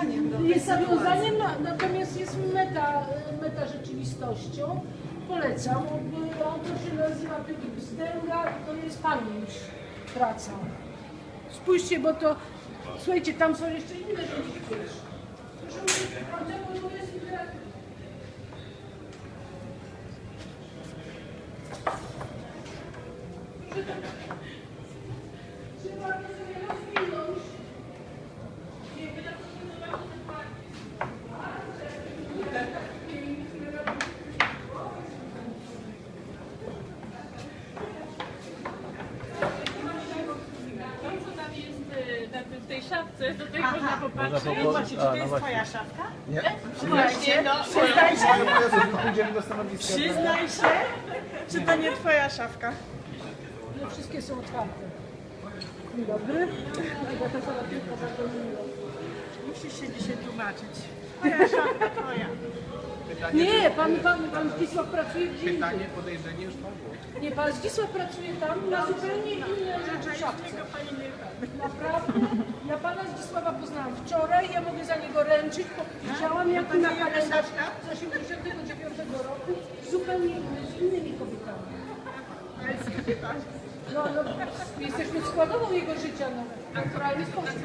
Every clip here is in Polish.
zawiązaniem. do Jest tej zawiązaniem, na- natomiast jest meta, meta rzeczywistością. Polecam. On- Autor się nazywa Piotr to jest pamięć praca. Spójrzcie, bo to, słuchajcie, tam są jeszcze inne rzeczy. Proszę to jest literatura. Trzeba to sobie rozwinąć. To, co tam jest y, na tym- w tej szafce, popatrzeć. Zobaczcie, czy to jest twoja szafka? Właśnie, no. Przyznaj się, Pójdziemy do stanowiska. przyznaj się, czy to nie twoja szafka? No, wszystkie są otwarte. Dzień dobry. Musisz się dzisiaj tłumaczyć. Twoja szafka, twoja. Nie, pan, pan, pan Zdzisław pracuje gdzie indziej. Pytanie, podejrzenie już padło. Nie, pan Zdzisław pracuje tam na zupełnie inne rzeczy szafce. Naprawdę, ja pana Zdzisława poznałam wczoraj, ja mogę za niego ręczyć, bo widziałam jak na kalendarz z 89 roku, zupełnie inny, z innymi kobietami. No, no, jesteśmy składową jego życia, no, w naturalny sposób.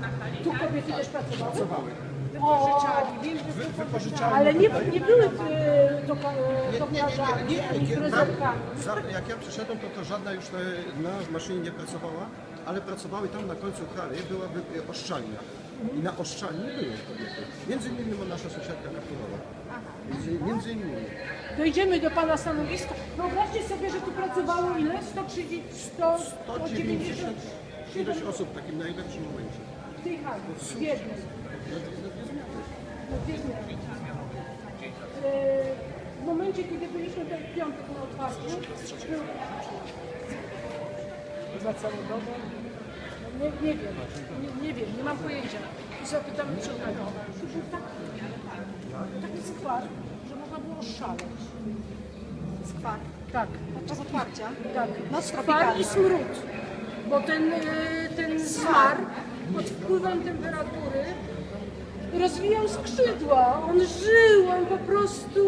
Na hali. Tu kobiety też pracowały? Pracowały. O, Wy, wypożyczalnie. ale nie, nie były e, toka- e, Nie, nie, tokarzami, nie, nie, ani. Za, jak ja przyszedłem, to, to żadna już e, na maszynie nie pracowała, ale pracowały tam na końcu hali, była oszczalnia. I na oszczalni były kobiety. Między innymi nasza sąsiadka kapitulowa. Między, między innymi. Dojdziemy do Pana stanowiska. Wyobraźcie sobie, że tu pracowało ile? 130, 100, 190 190 ileś osób w takim najlepszym momencie. w tej hali, w jednej. No. E, W momencie, kiedy byliśmy ten piątek na otwarciu, był... Za całą dobę? Nie, nie wiem, nie, nie wiem, nie mam pojęcia. I zapytam człowieka. To był taki, taki skwar, że można było szaleć. Skwar. Tak. Podczas otwarcia? Tak, Noc skwar i smród. Bo ten, e, ten smar pod wpływem temperatury rozwijał skrzydła. On żył, on po prostu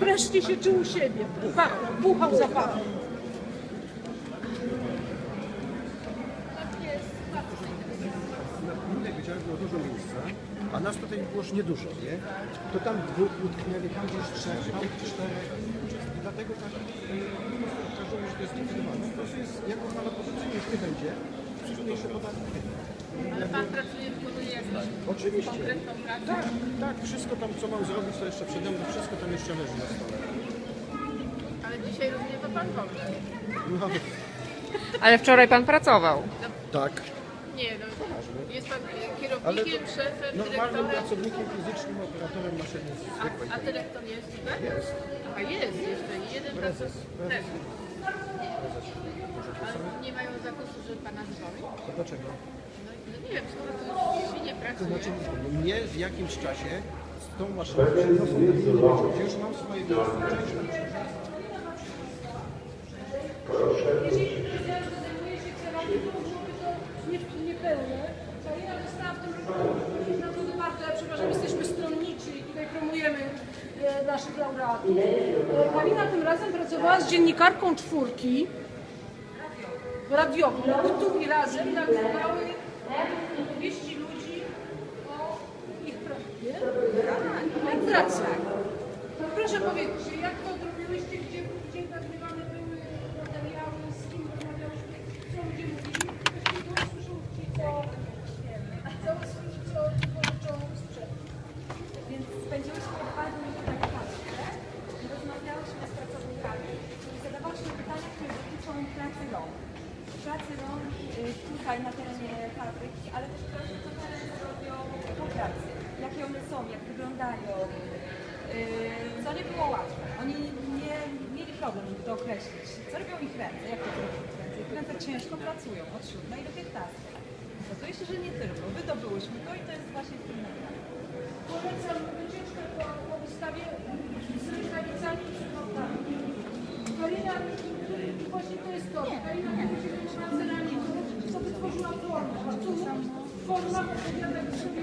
wreszcie się czuł u siebie. Pachnął, buchał zapachem. Na było dużo miejsca, a nas tutaj było już niedużo, nie? To tam dwóch utknęli, tam gdzieś trzech, tam czterech. I dlatego tak y, każdemu, że to jest likwidowane. Po prostu jest, jako pana pozycji niech nie będzie, przyszłejsze podatki. Ale pan pracuje, wykonuje jakąś Oczywiście. konkretną pracę. Tak, tak, wszystko tam, co mam zrobić, to jeszcze przede mną, wszystko tam jeszcze leży na stole. Ale dzisiaj rozumiem, to pan wolny. No, Ale wczoraj pan pracował. tak. Nie, no. Jest pan Ale kierownikiem, to szefem, normalnym dyrektorem. pracownikiem fizycznym, operatorem maszyny zwykłej. A, a dyrektor jest tutaj? Jest. A jest jeszcze. I jeden Prezes, pracownik. prezes. Ale nie mają zakusu, żeby pana zwolnić? To dlaczego? No, no nie wiem, skoro to już się nie To pracuje. znaczy, mnie w jakimś czasie z tą maszyną przeniosą. Już mam swoje miejsce. Część tam przyjdzie. Jeżeli ktoś zajmuje się ceramiką, byłoby to nie, niepełne. Karina została w tym roku na to warto, ja przepraszam, jesteśmy stronniczy i tutaj promujemy e, naszych laureatów. Karina tym razem pracowała z dziennikarką czwórki radiową, którzy razem nagrywały opowieści ludzi o ich prawie, pracy. No proszę powiedzieć, jak to zrobiłyście, gdzie, gdzie nagrywane były materiały, z kim rozmawiałyśmy, co ludzie mówili, jeśli to słyszą ci, co, co, co pożyczą sprzęt. Więc spędziłyśmy bardzo dużo tak czasu. Rozmawiałyśmy z pracownikami i zadawałyśmy pytania, dotyczą pracy rąk. Pracy rąk y, tutaj na terenie fabryki, ale też pracy, co teraz robią po pracy. Jakie one są, jak wyglądają. Yy, Co nie było łatwe. Oni nie mieli problem, żeby to określić. Co robią ich ręce, jak to robią ich ręce. Ręce ciężko pracują od 7 do 15. Okazuje się, że nie tylko. Wydobyłyśmy to i to jest właśnie w tym nagraniu. Polecam po wystawie z rękawicami i przychodami. Karina, właśnie to jest to. Karina, kiedy się wyszła ceramiką, co wytworzyła formę. A tu formach opowiadać sobie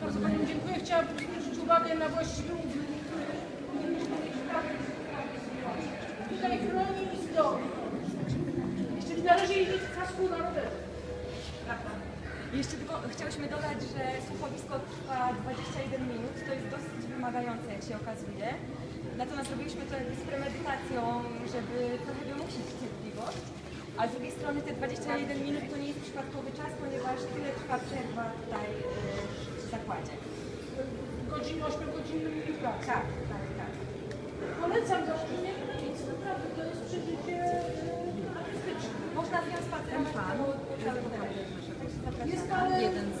Bardzo Pani dziękuję. Chciałabym zwrócić uwagę na właściwy użytek, który powinniśmy mieć prawo Tutaj chroni i zdrowi. Jeszcze. Prawda. Jeszcze tylko chciałyśmy dodać, że słuchowisko trwa 21 minut. To jest dosyć wymagające, jak się okazuje. Natomiast robiliśmy to jakby z premedytacją, żeby trochę wymusić cierpliwość. A z drugiej strony te 21 minut to nie jest przypadkowy czas, ponieważ tyle trwa przerwa tutaj yy, w zakładzie. Godzin, 8 godzin pracy. Tak, tak, tak. Polecam założenie granic. Naprawdę to jest przeżycie e, artystyczne. Można z nią całym kraju. Jest ale... Jeden z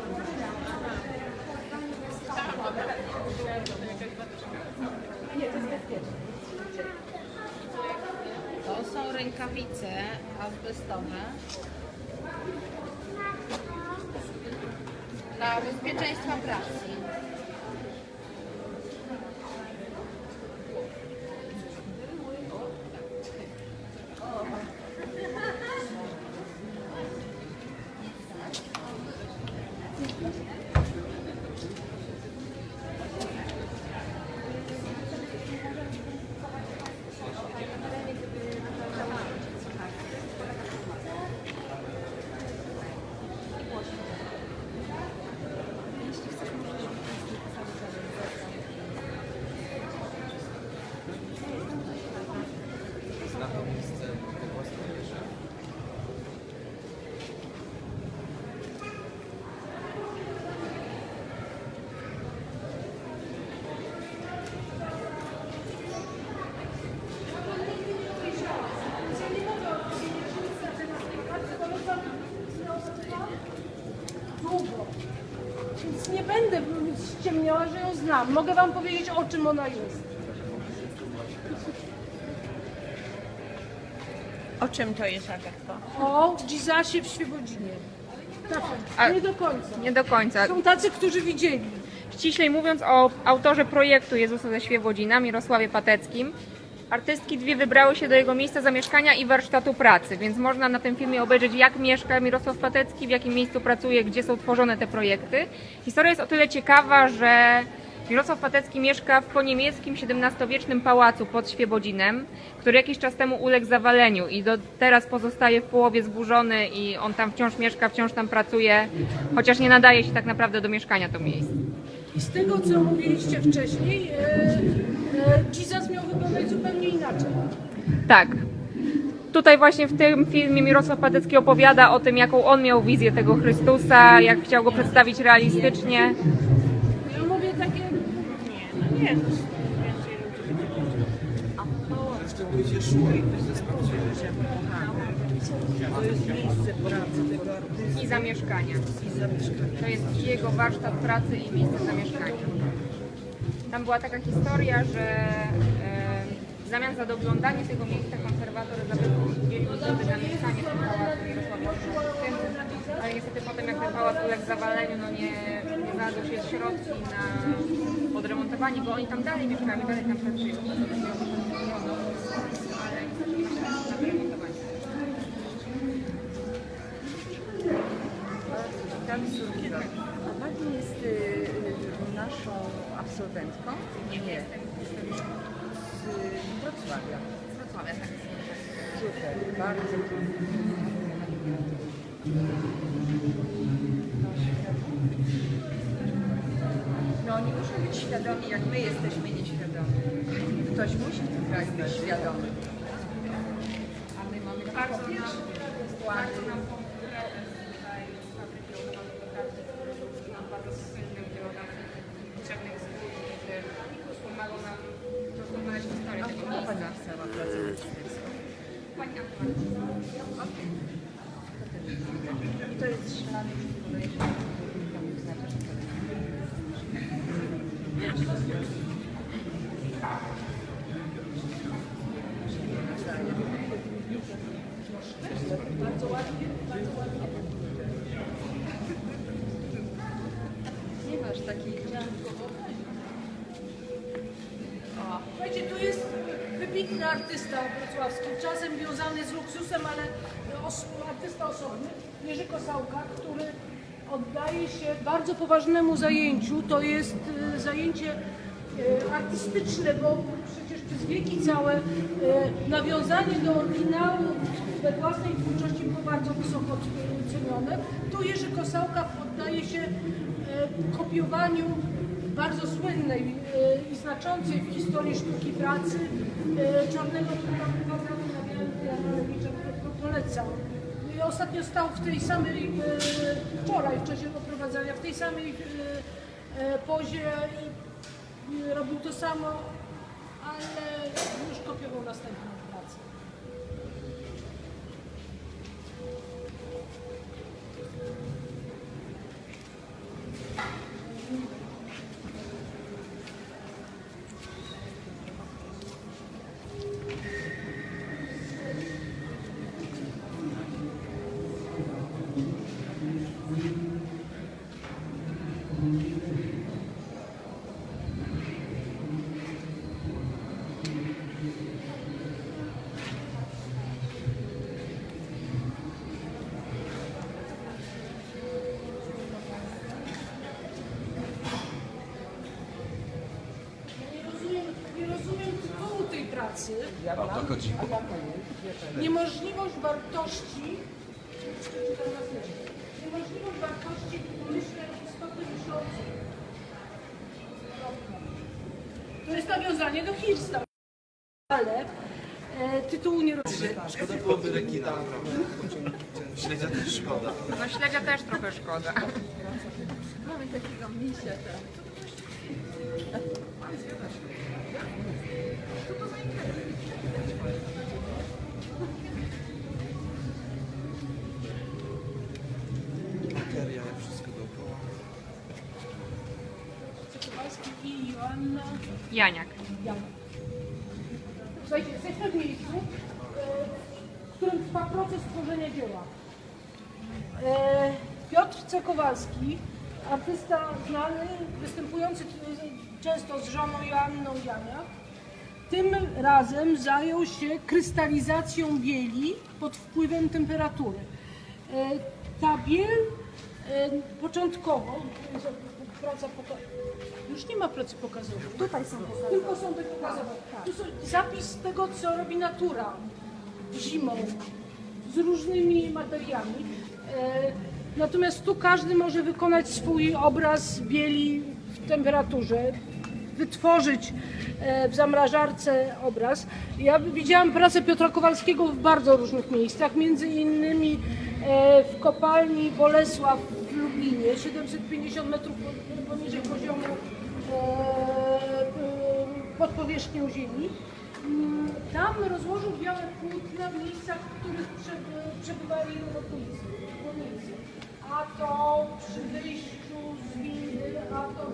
To są rękawice azbestowe dla bezpieczeństwa pracy. Ja nie mogę odpowiedzieć nic na temat tej pracy, koleżanka znała długo. Więc nie będę ściemniała, Mogę wam powiedzieć, o czym ona jest. O czym to jest Agatko? O Gizasie w Świebodzinie. Tak, A- nie do końca. Nie do końca. Są tacy, którzy widzieli. Ściślej mówiąc o autorze projektu Jezusa ze Świebodzina, Mirosławie Pateckim, artystki dwie wybrały się do jego miejsca zamieszkania i warsztatu pracy, więc można na tym filmie obejrzeć, jak mieszka Mirosław Patecki, w jakim miejscu pracuje, gdzie są tworzone te projekty. Historia jest o tyle ciekawa, że Mirosław Patecki mieszka w poniemieckim XVII-wiecznym pałacu pod Świebodzinem, który jakiś czas temu uległ zawaleniu i do teraz pozostaje w połowie zburzony i on tam wciąż mieszka, wciąż tam pracuje, chociaż nie nadaje się tak naprawdę do mieszkania to miejsce. I z tego, co mówiliście wcześniej, e, e, Jesus miał wyglądać zupełnie inaczej. Tak. Tutaj właśnie w tym filmie Mirosław Patecki opowiada o tym, jaką on miał wizję tego Chrystusa, jak chciał go przedstawić realistycznie. Ja mówię takie... Nie, no, i zamieszkania. To jest jego warsztat pracy i miejsce zamieszkania. Tam była taka historia, że e, w zamian za doglądanie tego miejsca konserwator udzielił zgody na mieszkanie w pałacu Mirosławie niestety potem jak ten pałac uległ zawaleniu, no nie, nie znalazły się środki na odremontowanie go. Oni tam dalej mieszkają, dalej tam pracują. Ale niestety na wyremontowanie. A Pani jest y, y, naszą absolwentką? Nie. Z Wrocławia. Z Wrocławia, tak. Super, bardzo No oni muszą być świadomi, jak my jesteśmy nieświadomi. Ktoś musi w tym kraju być świadomy. A my mamy Bardzo nam, bardzo nam pani miejsca. chciała pracować w tym Pani Anna. To jest tam oznacza, że to Nie masz takich wybitny artysta wrocławski, czasem wiązany z luksusem, ale os artysta osobny, Jerzy Kosałka, który oddaje się bardzo poważnemu zajęciu. To jest e, zajęcie e, artystyczne, bo przecież przez wieki całe e, nawiązanie do oryginału we własnej twórczości było bardzo wysoko cenione. Tu Jerzy Kosałka poddaje się kopiowaniu bardzo słynnej e, i znaczącej w historii sztuki pracy e, czarnego na Białym Janowicza, którego polecam. I ostatnio stał w tej samej, e, wczoraj w czasie oprowadzania, w tej samej pozie i robił to samo, ale już kopiował następną pracę. Nie rozumiem, nie rozumiem tytułu tej pracy. Niemożliwość wartości. Niemożliwość wartości myślę istoty myślącej. To jest nawiązanie do Hirsta. Ale e, tytułu nie rozumiem. Szkoda byłoby rekina. Śledzia też szkoda. No śledzia też trochę szkoda. Mamy takiego misia tam. Materia, wszystko dookoła. Kowalski i Joanna. Janiak. Słuchajcie, jesteśmy w miejscu, e, w którym trwa proces tworzenia dzieła. E, Piotr C. Kowalski, artysta znany, występujący często z żoną Joanną Janiak, tym razem zajął się krystalizacją bieli pod wpływem temperatury. E, Ta biel e, początkowo, praca już nie ma pracy pokazowej. Tutaj są pokazy. Tylko są te pokazowe. Tu są zapis tego, co robi natura zimą z różnymi materiami. E, natomiast tu każdy może wykonać swój obraz bieli w temperaturze, wytworzyć e, w zamrażarce obraz. Ja widziałam pracę Piotra Kowalskiego w bardzo różnych miejscach, między innymi e, w kopalni Bolesław w Lublinie, 750 metrów poniżej poziomu e, pod powierzchnią ziemi. Mm, Tam rozłożył białe płótna w miejscach, w których prze- przebywali robotnicy. A to przy wyjściu z windy, a to